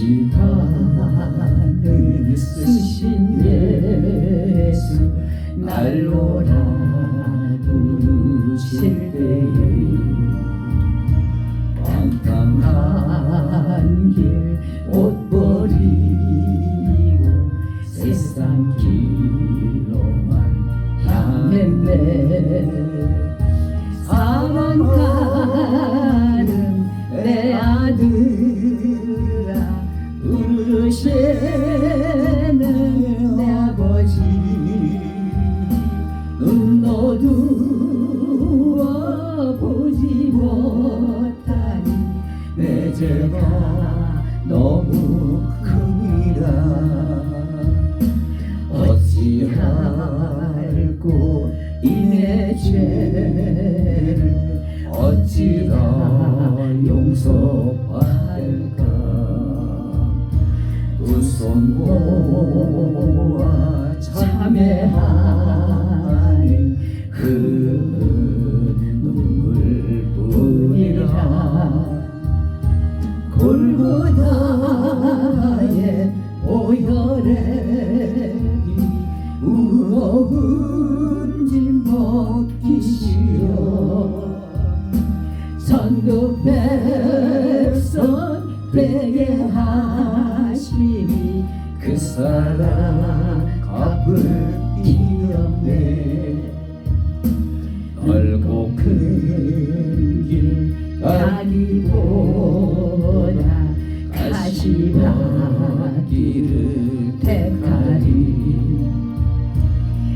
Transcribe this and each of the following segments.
시간을 쓰신 예수 날로라 부르실 때에 깜깜한 길 옷 버리고 세상 길로만 향했네. 사랑과 어찌할꼬 이내 죄를 어찌다 용서할까? 두 손 모아 참회하 천국 백성 되게 하시니 그 사랑 갚을 이 없네 넓고 큰길 가기보다 가시밭길을 택하리.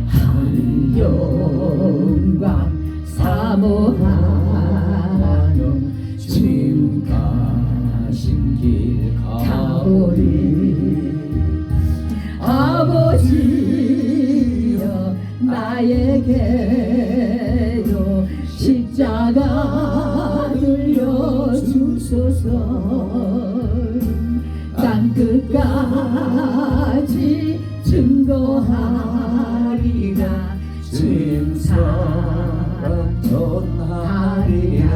한 영광 사모하 내게도 십자가 들려주소서. 땅끝까지 증거하리라. 증상 전하리라.